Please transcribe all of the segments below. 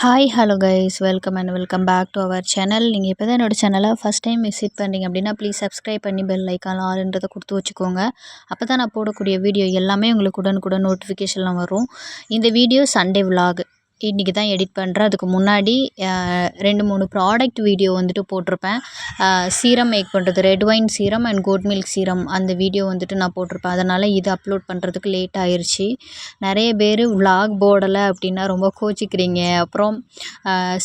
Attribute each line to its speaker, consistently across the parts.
Speaker 1: Hi hello guys welcome and welcome back to our channel நீங்கள் இப்போ தான் என்னோடய சேனலை ஃபஸ்ட் டைம் விசிட் பண்ணிங்க அப்படின்னா ப்ளீஸ் சப்ஸ்கிரைப் பண்ணி பெல் ஐக்கான் ஆளுன்றதை கொடுத்து வச்சுக்கோங்க. அப்போ தான் நான் போடக்கூடிய வீடியோ எல்லாமே உங்களுக்கு உடனுக்குடன் நோட்டிஃபிகேஷன்லாம் வரும். இந்த வீடியோ சண்டே vlog. இன்றைக்கி தான் எடிட் பண்ணுறேன் அதுக்கு முன்னாடி ரெண்டு மூணு ப்ராடக்ட் வீடியோ வந்துட்டு போட்டிருப்பேன். சீரம் மேக் பண்ணுறது red wine serum and goat milk serum அந்த வீடியோ வந்துட்டு நான் போட்டிருப்பேன். அதனால் இது அப்லோட் பண்ணுறதுக்கு லேட் ஆயிடுச்சு நிறைய பேர் vlog போடலை அப்படின்னா ரொம்ப கோச்சிக்கிறீங்க. அப்புறம்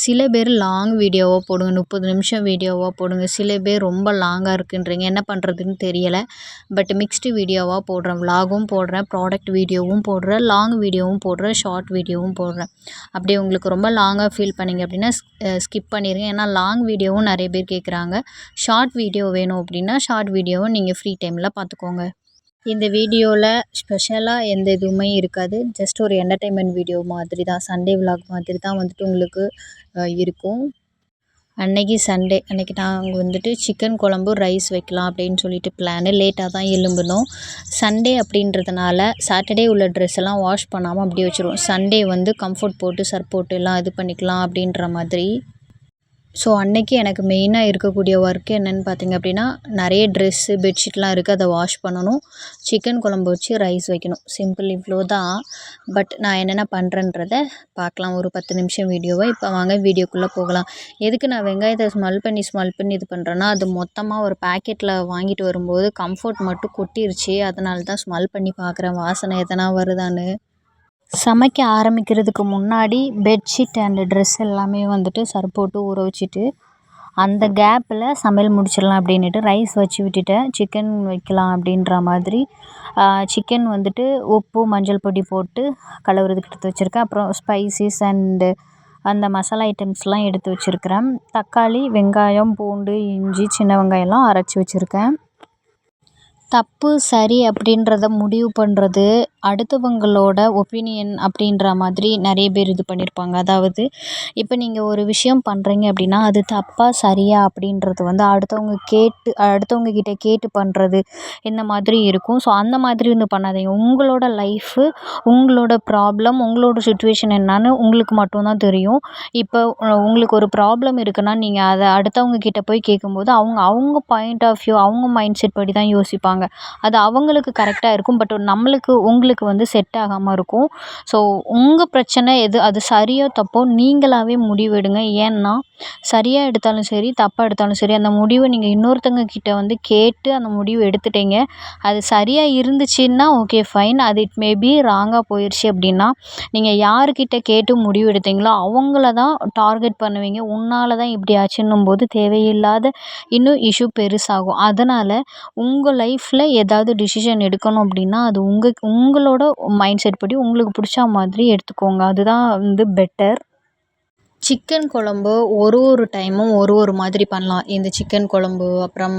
Speaker 1: சில பேர் லாங் வீடியோவாக போடுங்க முப்பது நிமிஷம் வீடியோவாக போடுங்க. சில பேர் ரொம்ப லாங்காக இருக்குன்றீங்க. என்ன பண்ணுறதுன்னு தெரியலை. பட் மிக்ஸ்டு வீடியோவாக போடுறேன். vlogகும் போடுறேன் ப்ராடக்ட் வீடியோவும் போடுறேன் லாங் வீடியோவும் போடுறேன் ஷார்ட் வீடியோவும் போடுறேன். அப்படி உங்களுக்கு ரொம்ப லாங்காக ஃபீல் பண்ணிங்க அப்படின்னா ஸ்கிப் பண்ணிடுங்க ஏன்னா லாங் வீடியோவும் நிறைய பேர் கேட்குறாங்க. ஷார்ட் வீடியோ வேணும் அப்படின்னா ஷார்ட் வீடியோவும் நீங்கள் ஃப்ரீ டைமில் பார்த்துக்கோங்க. இந்த வீடியோவில் ஸ்பெஷலாக எந்த இதுவுமே இருக்காது. ஜஸ்ட் ஒரு என்டர்டெயின்மெண்ட் வீடியோ மாதிரி தான். சண்டே விலாக் மாதிரி தான் வந்துட்டு உங்களுக்கு இருக்கும். அன்னைக்கு சண்டே. அன்னைக்கு நாங்கள் வந்துட்டு சிக்கன் குழம்பு ரைஸ் வைக்கலாம் அப்படின்னு சொல்லிட்டு பிளானு லேட்டாக தான் எழும்புனோம். சண்டே அப்படின்றதுனால சாட்டர்டே உள்ள ட்ரெஸ் எல்லாம் வாஷ் பண்ணாமல் அப்படியே வச்சுருவோம். சண்டே வந்து கம்ஃபர்ட் போட்டு சர்ப் போட்டு எல்லாம் இது பண்ணிக்கலாம் அப்படின்ற மாதிரி. ஸோ அன்னைக்கு எனக்கு மெயினாக இருக்கக்கூடிய ஒர்க் என்னென்னு பார்த்தீங்க அப்படின்னா நிறைய ட்ரெஸ்ஸு பெட்ஷீட்லாம் இருக்குது அதை வாஷ் பண்ணணும். சிக்கன் குழம்பு வச்சு ரைஸ் வைக்கணும். சிம்பிள் இவ்வளோ தான். பட் நான் என்னென்ன பண்ணுறேன்றத பார்க்கலாம் ஒரு பத்து நிமிஷம் வீடியோவை? இப்போ வாங்க வீடியோக்குள்ளே போகலாம். எதுக்கு நான் வெங்காயத்தை ஸ்மெல் பண்ணி ஸ்மெல் பண்ணி இது பண்ணுறேன்னா அது மொத்தமாக ஒரு பேக்கெட்டில் வாங்கிட்டு வரும்போது கம்ஃபர்ட் மட்டும் கொட்டிருச்சு. அதனால தான் ஸ்மெல் பண்ணி பார்க்குறேன் வாசனை எதனா வருதான்னு. சமைக்க ஆரம்பிக்கிறதுக்கு முன்னாடி பெட்ஷீட் அண்டு ட்ரெஸ் எல்லாமே வந்துட்டு சர்ப் போட்டு ஊற வச்சுட்டு அந்த கேப்பில் சமையல் முடிச்சிடலாம் அப்படின்னுட்டு ரைஸ் வச்சு விட்டுட்டேன். சிக்கன் வைக்கலாம் அப்படின்ற மாதிரி சிக்கன் வந்துட்டு உப்பு மஞ்சள் பொடி போட்டு கழுவுறதுக்கு எடுத்து வச்சுருக்கேன். அப்புறம் ஸ்பைசிஸ் அண்டு அந்த மசாலா ஐட்டம்ஸ்லாம் எடுத்து வச்சுருக்கிறேன். தக்காளி வெங்காயம் பூண்டு இஞ்சி சின்ன வெங்காயம்லாம் அரைச்சி வச்சுருக்கேன். தப்பு சரி அப்படின்றத முடிவு பண்ணுறது அடுத்தவங்களோட ஒப்பீனியன் அப்படின்ற மாதிரி நிறைய பேர் இது பண்ணியிருப்பாங்க அதாவது இப்போ நீங்கள் ஒரு விஷயம் பண்ணுறீங்க அப்படின்னா அது தப்பா சரியா அப்படின்றது வந்து அடுத்தவங்க கேட்டு அடுத்தவங்கக்கிட்ட கேட்டு பண்ணுறது இந்த மாதிரி இருக்கும். ஸோ அந்த மாதிரி வந்து பண்ணாதீங்க. உங்களோட லைஃபு உங்களோட ப்ராப்ளம் உங்களோட சுச்சுவேஷன் என்னன்னு உங்களுக்கு மட்டும்தான் தெரியும். இப்போ உங்களுக்கு ஒரு ப்ராப்ளம் இருக்குன்னா நீங்கள் அதை அடுத்தவங்கக்கிட்ட போய் கேட்கும்போது அவங்க அவங்க பாயிண்ட் ஆஃப் வியூ அவங்க மைண்ட் செட் படி தான் யோசிப்பாங்க. அது அவங்களுக்கு கரெக்டாக இருக்கும். பட் நம்மளுக்கு உங்களுக்கு வந்து செட் ஆகாமல் இருக்கும். ஸோ உங்கள் பிரச்சனை எது அது சரியோ தப்போ நீங்களாகவே முடிவெடுங்க ஏன்னா சரியாக எடுத்தாலும் சரி தப்பாக எடுத்தாலும் சரி அந்த முடிவை நீங்கள் இன்னொருத்தவங்க கிட்டே வந்து கேட்டு அந்த முடிவு எடுத்துட்டீங்க. அது சரியாக இருந்துச்சுன்னா ஓகே ஃபைன் அது இட் மேபி ராங்காக போயிடுச்சு அப்படின்னா நீங்கள் யாருக்கிட்ட கேட்டு முடிவு எடுத்தீங்களோ அவங்கள தான் டார்கெட் பண்ணுவீங்க. உன்னால் தான் இப்படி ஆச்சுன்னும் போது தேவையில்லாத இன்னும் இஷ்யூ பெருசாகும். அதனால் உங்கள் லைஃப்பில் ஏதாவது டிசிஷன் எடுக்கணும் அப்படின்னா அது உங்கள் உங்களோட மைண்ட் செட் படி உங்களுக்கு பிடிச்ச மாதிரி எடுத்துக்கோங்க. அதுதான் வந்து பெட்டர் சிக்கன் குழம்பு ஒரு ஒரு டைமும் ஒரு ஒரு மாதிரி பண்ணலாம். இந்த சிக்கன் குழம்பு அப்புறம்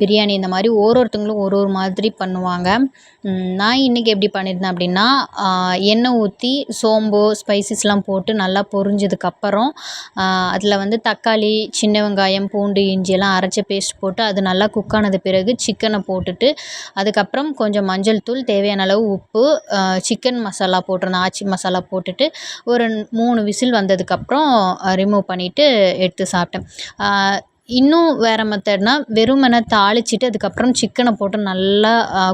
Speaker 1: பிரியாணி இந்த மாதிரி ஒரு ஒருத்தவங்களும் ஒரு ஒரு மாதிரி பண்ணுவாங்க. நான் இன்றைக்கி எப்படி பண்ணியிருந்தேன் அப்படின்னா எண்ணெய் ஊற்றி சோம்பு ஸ்பைசஸ்லாம் போட்டு நல்லா பொரிஞ்சதுக்கப்புறம் அதில் வந்து தக்காளி சின்ன வெங்காயம் பூண்டு இஞ்சியெல்லாம் அரைச்சி அரைச்ச பேஸ்ட் போட்டு அது நல்லா குக் ஆனது பிறகு சிக்கனை போட்டுட்டு அதுக்கப்புறம் கொஞ்சம் மஞ்சள் தூள் தேவையான அளவு உப்பு சிக்கன் மசாலா போட்டிருந்தேன். ஆச்சி மசாலா போட்டுட்டு ஒரு மூணு விசில் வந்ததுக்கப்புறம் ரிமூவ் பண்ணிவிட்டு எடுத்து சாப்பிட்டேன். இன்னும் வேறு மெத்தட்னா வெறுமனே தாளிச்சிட்டு அதுக்கப்புறம் சிக்கனை போட்டு நல்லா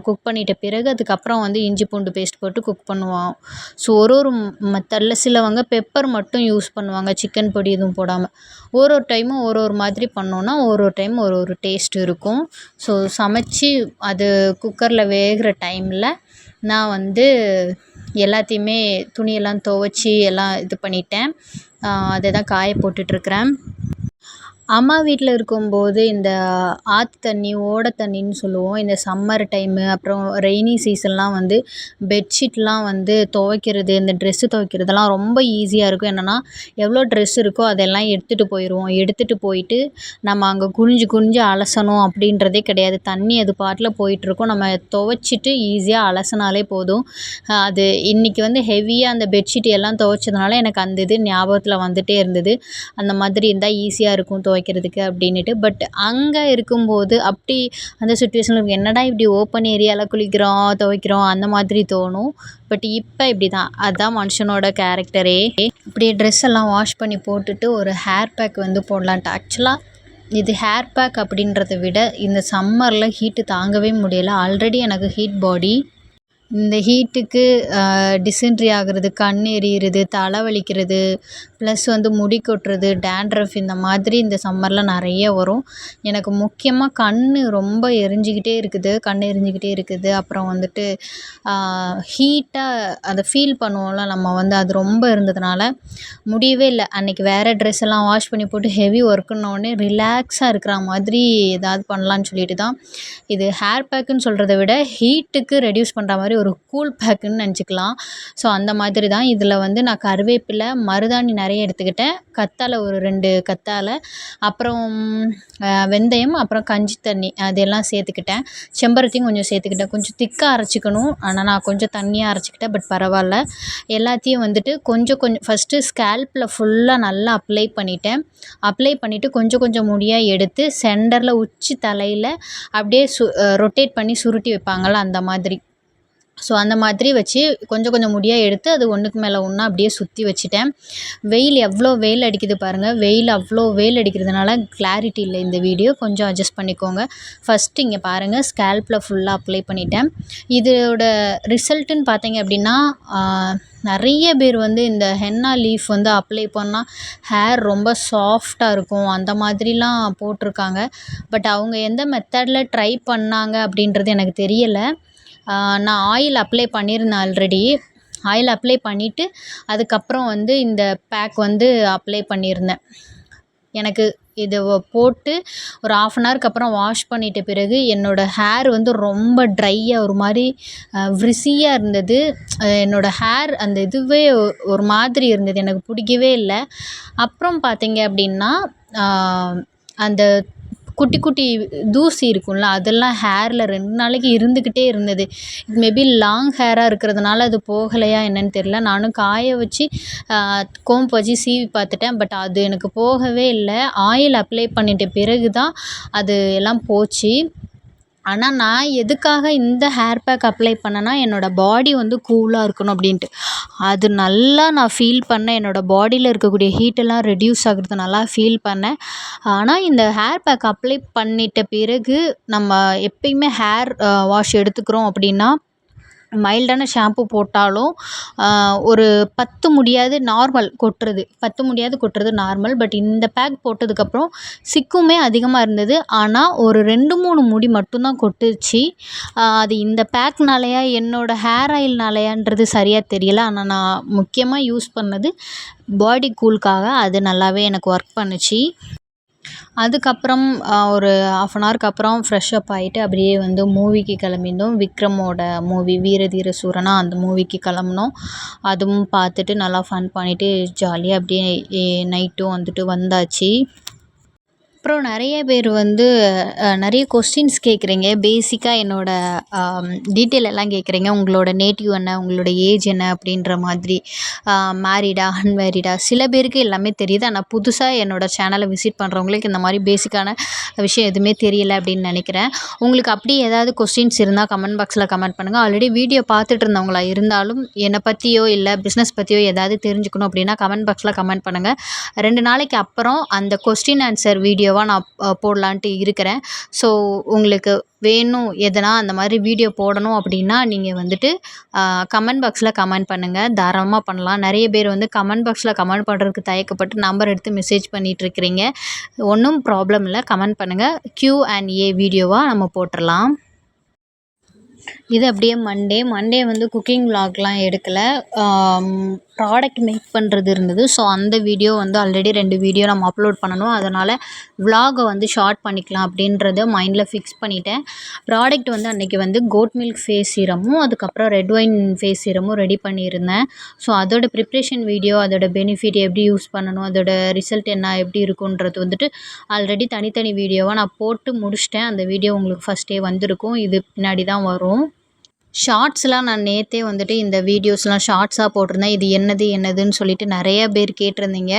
Speaker 1: குக் பண்ணிட்ட பிறகு அதுக்கப்புறம் வந்து இஞ்சி பூண்டு பேஸ்ட் போட்டு குக் பண்ணுவோம். ஸோ ஒரு ஒரு மெத்தடில் சிலவங்க பெப்பர் மட்டும் யூஸ் பண்ணுவாங்க சிக்கன் பொடி எதுவும் போடாமல் ஒரு ஒரு டைமும் ஒரு ஒரு மாதிரி பண்ணோன்னா ஒரு ஒரு டைம் ஒரு ஒரு டேஸ்ட் இருக்கும். ஸோ சமைச்சி அது குக்கரில் வேகிற டைமில் நான் வந்து எல்லாத்தையுமே துணியெல்லாம் துவச்சி எல்லாம் இது பண்ணிட்டேன். அதை தான் காய போட்டுட்ருக்கிறேன். அம்மா வீட்டில் இருக்கும்போது இந்த ஆற்று தண்ணி ஓடை தண்ணின்னு சொல்லுவோம். இந்த சம்மர் டைமு அப்புறம் ரெய்னி சீசன்லாம் வந்து பெட்ஷீட்லாம் வந்து துவைக்கிறது இந்த ட்ரெஸ்ஸு துவைக்கிறதுலாம் ரொம்ப ஈஸியாக இருக்கும். என்னென்னா எவ்வளோ ட்ரெஸ் இருக்கோ அதெல்லாம் எடுத்துகிட்டு போயிடுவோம் எடுத்துகிட்டு போயிட்டு நம்ம அங்கே குனிஞ்சு குனிஞ்சு அலசணும் அப்படின்றதே கிடையாது. தண்ணி அது பாட்டில் போயிட்டுருக்கும். நம்ம துவைச்சிட்டு ஈஸியாக அலசினாலே போதும். அது இன்றைக்கி வந்து ஹெவியாக அந்த பெட்ஷீட் எல்லாம் துவைச்சதுனால எனக்கு அந்த இது ஞாபகத்தில் வந்துகிட்டே இருந்தது. அந்த மாதிரி இருந்தால் ஈஸியாக இருக்கும் துவைக்கிறதுக்கு அப்படின்னுட்டு. பட் அங்கே இருக்கும்போது அப்படி அந்த சுச்சுவேஷனில் என்னடா இப்படி ஓப்பன் ஏரியாவில் குளிக்கிறோம் துவைக்கிறோம் அந்த மாதிரி தோணும். பட் இப்போ இப்படி தான் அதுதான் மனுஷனோட கேரக்டரே இப்படியே ட்ரெஸ் எல்லாம் வாஷ் பண்ணி போட்டுட்டு ஒரு ஹேர் பேக் வந்து போடலான்ட்டு. ஆக்சுவலாக இது ஹேர் பேக் அப்படின்றத விட இந்த சம்மரில் ஹீட்டு தாங்கவே முடியலை. ஆல்ரெடி எனக்கு ஹீட் பாடி இந்த ஹீட்டுக்கு டிசென்ட்ரி ஆகிறது கண் எரியிறது தலை வலிக்கிறது ப்ளஸ் வந்து முடி கொட்டுறது டேண்ட்ரஃப் இந்த மாதிரி இந்த சம்மரில் நிறைய வரும். எனக்கு முக்கியமாக கண் ரொம்ப எரிஞ்சிக்கிட்டே இருக்குது கண் எரிஞ்சிக்கிட்டே இருக்குது. அப்புறம் வந்துட்டு ஹீட்டாக அதை ஃபீல் பண்ணுவோம்ல நம்ம வந்து அது ரொம்ப இருந்ததுனால முடியவே இல்லை. அன்றைக்கி வேறு ட்ரெஸ் எல்லாம் வாஷ் பண்ணி போட்டு ஹெவி ஒர்க்குன்னொடனே ரிலாக்ஸாக இருக்கிற மாதிரி ஏதாவது பண்ணலான்னு சொல்லிட்டு தான் இது ஹேர் பேக்குன்னு சொல்கிறத விட ஹீட்டுக்கு ரெடியூஸ் பண்ணுற மாதிரி ஒரு கூல் பேக்குன்னு நினச்சிக்கலாம். ஸோ அந்த மாதிரி தான் இதில் வந்து நான் கருவேப்பிலை மருதாணி நிறைய எடுத்துக்கிட்டேன். கத்தாழை ஒரு ரெண்டு கத்தாழை அப்புறம் வெந்தயம் அப்புறம் கஞ்சி தண்ணி அதெல்லாம் சேர்த்துக்கிட்டேன். செம்பருத்தியும் கொஞ்சம் சேர்த்துக்கிட்டேன். கொஞ்சம் திக்காக அரைச்சிக்கணும். ஆனால் நான் கொஞ்சம் தண்ணியாக அரைச்சிக்கிட்டேன் பட் பரவாயில்ல. எல்லாத்தையும் வந்துட்டு கொஞ்சம் கொஞ்சம் ஃபஸ்ட்டு ஸ்கேல்பில் ஃபுல்லாக நல்லா அப்ளை பண்ணிவிட்டேன் அப்ளை பண்ணிவிட்டு கொஞ்சம் கொஞ்சம் முடியாக எடுத்து சென்டரில் உச்சி தலையில் அப்படியே சு ரொட்டேட் பண்ணி சுருட்டி வைப்பாங்கள்ல அந்த மாதிரி. ஸோ அந்த மாதிரி வச்சு கொஞ்சம் கொஞ்சம் முடியாக எடுத்து அது ஒன்றுக்கு மேலே ஒன்றா அப்படியே சுற்றி வச்சுட்டேன். வெயில் எவ்வளோ வெயில் அடிக்குது பாருங்கள் வெயில் அவ்வளோ வெயில் அடிக்கிறதுனால கிளாரிட்டி இல்லை இந்த வீடியோ கொஞ்சம் அட்ஜஸ்ட் பண்ணிக்கோங்க. ஃபஸ்ட்டு இங்கே பாருங்கள் ஸ்கேல்பில் ஃபுல்லாக அப்ளை பண்ணிட்டேன். இதோட ரிசல்ட்டுன்னு பார்த்தீங்க அப்படின்னா நிறைய பேர் வந்து இந்த ஹென்னா லீஃப் வந்து அப்ளை பண்ணால் ஹேர் ரொம்ப சாஃப்டாக இருக்கும். அந்த மாதிரிலாம் போட்டிருக்காங்க. பட் அவங்க எந்த மெத்தடில் ட்ரை பண்ணாங்க அப்படின்றது எனக்கு தெரியலை. நான் ஆயில் அப்ளை பண்ணியிருந்தேன் ஆல்ரெடி ஆயில் அப்ளை பண்ணிவிட்டு அதுக்கப்புறம் வந்து இந்த பேக் வந்து அப்ளை பண்ணியிருந்தேன். எனக்கு இதை போட்டு ஒரு ஆஃப் அன் ஹவருக்கு அப்புறம் வாஷ் பண்ணிட்ட பிறகு என்னோடய ஹேர் வந்து ரொம்ப ட்ரையாக ஒரு மாதிரி விரிசியாக இருந்தது. என்னோடய ஹேர் அந்த இதுவே ஒரு மாதிரி இருந்தது. எனக்கு பிடிக்கவே இல்லை. அப்புறம் பார்த்தீங்க அப்படின்னா அந்த குட்டி குட்டி தூசி இருக்கும்ல அதெல்லாம் ஹேரில் ரெண்டு நாளைக்கு இருந்துக்கிட்டே இருந்தது. மேபி லாங் ஹேராக இருக்கிறதுனால அது போகலையா என்னன்னு தெரில நானும் காய வச்சு கோம்பு வச்சு சீவி பார்த்துட்டேன். பட் அது எனக்கு போகவே இல்லை. ஆயில் அப்ளை பண்ணிட்ட பிறகு தான் அது எல்லாம் போச்சு. ஆனால் நான் எதுக்காக இந்த ஹேர் பேக் அப்ளை பண்ணேன்னா என்னோடய பாடி வந்து கூலாக இருக்கணும் அப்படின்ட்டு. அது நல்லா நான் ஃபீல் பண்ணேன். என்னோடய பாடியில் இருக்கக்கூடிய ஹீட்டெல்லாம் ரெடியூஸ் ஆகுறது நல்லா ஃபீல் பண்ணேன். ஆனால் இந்த ஹேர் பேக் அப்ளை பண்ணிட்ட பிறகு நம்ம எப்பயுமே ஹேர் வாஷ் எடுத்துக்கிறோம் அப்படின்னா மைல்டான ஷாம்பு போட்டாலும் ஒரு பத்து முடியாது நார்மல் கொட்டுறது. பத்து முடியாது கொட்டுறது நார்மல் பட் இந்த பேக் போட்டதுக்கப்புறம் சிக்குமே அதிகமாக இருந்தது. ஆனால் ஒரு ரெண்டு மூணு முடி மட்டும்தான் கொட்டுச்சு. அது இந்த பேக்னாலையா என்னோடய ஹேர் ஆயில்னாலையான்றது சரியாக தெரியல. ஆனால் நான் முக்கியமாக யூஸ் பண்ணது பாடி கூலுக்காக அது நல்லாவே எனக்கு ஒர்க் பண்ணுச்சு. அதுக்கப்புறம் ஒரு ஆஃப் அன் ஹவருக்கு அப்புறம் ஃப்ரெஷ் அப் ஆகிட்டு அப்படியே வந்து மூவிக்கு கிளம்பிருந்தோம் விக்ரமோட மூவி வீர தீர சூரனா அந்த மூவிக்கு கிளம்புனோம். அதுவும் பார்த்துட்டு நல்லா ஃபன் பண்ணிவிட்டு ஜாலியாக அப்படியே நைட்டும் வந்துட்டு வந்தாச்சு. அப்புறம் நிறைய பேர் வந்து நிறைய கொஸ்டின்ஸ் கேட்குறீங்க. பேசிக்காக என்னோடய டீட்டெயில் எல்லாம் கேட்குறீங்க. உங்களோட நேட்டிவ் என்ன உங்களோட ஏஜ் என்ன அப்படின்ற மாதிரி மேரிடா அன்மேரிடா சில பேருக்கு எல்லாமே தெரியுது. ஆனால் புதுசாக என்னோடய சேனலை விசிட் பண்ணுறவங்களுக்கு இந்த மாதிரி பேசிக்கான விஷயம் எதுவுமே தெரியல அப்படின்னு நினைக்கிறேன். உங்களுக்கு அப்படி ஏதாவது கொஸ்டின்ஸ் இருந்தால் கமெண்ட் பாக்ஸில் கமெண்ட் பண்ணுங்கள் ஆல்ரெடி வீடியோ பார்த்துட்டு இருந்தவங்களா இருந்தாலும் என்னை பற்றியோ இல்லை பிஸ்னஸ் பற்றியோ ஏதாவது தெரிஞ்சுக்கணும் அப்படின்னா கமெண்ட் பாக்ஸில் கமெண்ட் பண்ணுங்கள் ரெண்டு நாளைக்கு அப்புறம் அந்த கொஸ்டின் ஆன்சர் வீடியோ வீடியோவாக நான் போடலான்ட்டு இருக்கிறேன். ஸோ உங்களுக்கு வேணும் எதனா அந்த மாதிரி வீடியோ போடணும் அப்படின்னா நீங்கள் வந்துட்டு கமெண்ட் பாக்ஸில் கமெண்ட் பண்ணுங்கள் தாராளமாக பண்ணலாம். நிறைய பேர் வந்து கமெண்ட் பாக்ஸில் கமெண்ட் பண்ணுறதுக்கு தயக்கப்பட்டு நம்பர் எடுத்து மெசேஜ் பண்ணிகிட்ருக்கிறீங்க ஒன்றும் ப்ராப்ளம் இல்லை. கமெண்ட் பண்ணுங்கள் க்யூ அண்ட் ஏ வீடியோவாக நம்ம போட்டுடலாம் இது அப்படியே மண்டே மண்டே வந்து குக்கிங் விலாக்லாம் எடுக்கலை. ப்ராடக்ட் மேக் பண்ணுறது இருந்தது. ஸோ அந்த வீடியோ வந்து ஆல்ரெடி ரெண்டு வீடியோ நம்ம அப்லோட் பண்ணணும். அதனால் விலாகை வந்து ஷார்ட் பண்ணிக்கலாம் அப்படின்றத மைண்டில் ஃபிக்ஸ் பண்ணிட்டேன். ப்ராடக்ட் வந்து அன்றைக்கி வந்து கோட் மில்க் ஃபேஸ் சீரமும் அதுக்கப்புறம் ரெட் ஒயின் ஃபேஸ் சீரமும் ரெடி பண்ணியிருந்தேன். ஸோ அதோட ப்ரிப்ரேஷன் வீடியோ அதோட பெனிஃபிட் எப்படி யூஸ் பண்ணணும் அதோட ரிசல்ட் என்ன எப்படி இருக்குன்றது வந்துட்டு ஆல்ரெடி தனித்தனி வீடியோவாக நான் போட்டு முடிச்சிட்டேன். அந்த வீடியோ உங்களுக்கு ஃபஸ்ட்டே வந்திருக்கும். இது பின்னாடி தான் வரும். ஷார்ட்ஸ்லாம் நான் நேற்றே வந்துட்டு இந்த வீடியோஸ்லாம் ஷார்ட்ஸாக போட்டிருந்தேன். இது என்னது என்னதுன்னு சொல்லிட்டு நிறைய பேர் கேட்டிருந்தீங்க.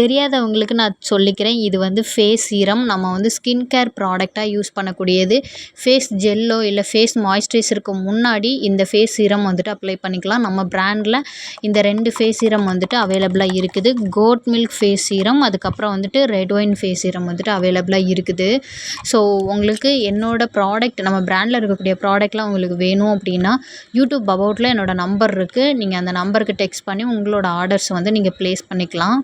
Speaker 1: தெரியாதவங்களுக்கு நான் சொல்லிக்கிறேன். இது வந்து ஃபேஸ் சீரம் நம்ம வந்து ஸ்கின் கேர் ப்ராடக்டாக யூஸ் பண்ணக்கூடியது. ஃபேஸ் ஜெல்லோ இல்லை ஃபேஸ் மாய்ஸ்சரைசருக்கு முன்னாடி இந்த ஃபேஸ் சீரம் வந்துட்டு அப்ளை பண்ணிக்கலாம். நம்ம ப்ராண்டில் இந்த ரெண்டு ஃபேஸ் சீரம் வந்துட்டு அவைலபிளாக இருக்குது. கோட் மில்க் ஃபேஸ் சீரம் அதுக்கப்புறம் வந்துட்டு ரெட் ஒயின் ஃபேஸ் சீரம் வந்துட்டு அவைலபிளாக இருக்குது. ஸோ உங்களுக்கு என்னோடய ப்ராடக்ட் நம்ம ப்ராண்டில் இருக்கக்கூடிய ப்ராடக்ட்லாம் உங்களுக்கு வேணும் அப்படின்னு யூடியூப் அபவுட்டில் என்னோடய நம்பர் இருக்குது நீங்கள் அந்த நம்பருக்கு டெக்ஸ்ட் பண்ணி உங்களோட ஆர்டர்ஸ் வந்து நீங்கள் ப்ளேஸ் பண்ணிக்கலாம்.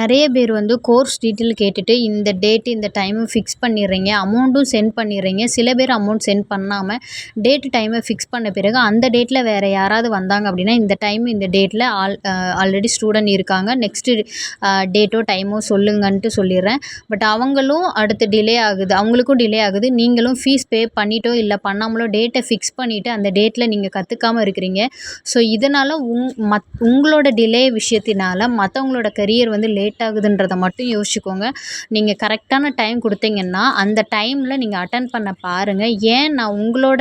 Speaker 1: நிறைய பேர் வந்து கோர்ஸ் டீட்டெயில் கேட்டுட்டு இந்த டேட்டு இந்த டைமு ஃபிக்ஸ் பண்ணிடுறீங்க அமௌண்ட்டும் சென்ட் பண்ணிடுறீங்க. சில பேர் அமௌண்ட் சென்ட் பண்ணாமல் டேட்டு டைமை ஃபிக்ஸ் பண்ண பிறகு அந்த டேட்டில் வேறு யாராவது வந்தாங்க அப்படின்னா இந்த டைம் இந்த டேட்டில் ஆல் ஆல்ரெடி ஸ்டூடெண்ட் இருக்காங்க. நெக்ஸ்ட்டு டேட்டோ டைமோ சொல்லுங்கன்ட்டு சொல்லிடுறேன். பட் அவங்களும் அடுத்து டிலே ஆகுது. அவங்களுக்கும் டிலே ஆகுது. நீங்களும் ஃபீஸ் பே பண்ணிட்டோ இல்லை பண்ணாமலோ டேட்டை ஃபிக்ஸ் பண்ணிவிட்டு அந்த டேட்டில் நீங்கள் கற்றுக்காமல் இருக்கிறீங்க. ஸோ இதனால் உங் மத் உங்களோட டிலே விஷயத்தினால மற்றவங்களோட கரியர் வந்து லேட் ஆகுதுன்றதை மட்டும் யோசிச்சுக்கோங்க. நீங்கள் கரெக்டான டைம் கொடுத்தீங்கன்னா அந்த டைமில் நீங்கள் அட்டன் பண்ண பாருங்கள் ஏன் நான் உங்களோட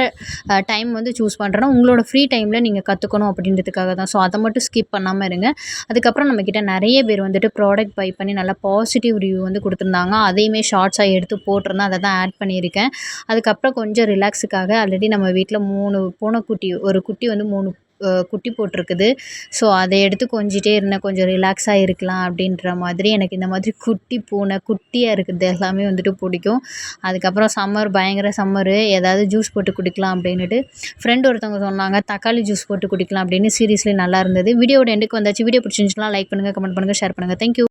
Speaker 1: டைம் வந்து சூஸ் பண்ணுறேன்னா உங்களோட ஃப்ரீ டைமில் நீங்கள் கற்றுக்கணும் அப்படின்றதுக்காக தான். ஸோ அதை மட்டும் ஸ்கிப் பண்ணாமல் இருங்க. அதுக்கப்புறம் நம்மக்கிட்ட நிறைய பேர் வந்துட்டு ப்ராடக்ட் பை பண்ணி நல்லா பாசிட்டிவ் ரிவ்யூ வந்து கொடுத்துருந்தாங்க. அதையுமே ஷார்ட்ஸாக எடுத்து போட்டிருந்தேன். அதை தான் ஆட் பண்ணியிருக்கேன். அதுக்கப்புறம் கொஞ்சம் ரிலாக்ஸுக்காக ஆல்ரெடி நம்ம வீட்டில் மூணு பூனைக்குட்டி ஒரு குட்டி வந்து மூணு குட்டி போட்டிருக்குது. ஸோ அதை எடுத்து கொஞ்சிட்டே இருந்தேன். கொஞ்சம் ரிலாக்ஸாக இருக்கலாம் அப்படின்ற மாதிரி. எனக்கு இந்த மாதிரி குட்டி பூனை குட்டியாக இருக்கிறது எல்லாமே வந்துட்டு பிடிக்கும். அதுக்கப்புறம் சம்மர் பயங்கர சம்மரு ஏதாவது ஜூஸ் போட்டு குடிக்கலாம் அப்படின்ட்டு ஃப்ரெண்ட் ஒருத்தவங்க சொன்னாங்க தக்காளி ஜூஸ் போட்டு குடிக்கலாம் அப்படின்னு. சீரியஸ்லி நல்லா இருந்தது. வீடியோட எண்டுக்கு வந்தாச்சு. வீடியோ பிடிச்சிருந்துச்சுன்னா லைக் பண்ணுங்கள் கமெண்ட் பண்ணுங்கள் ஷேர் பண்ணுங்கள் தேங்க்யூ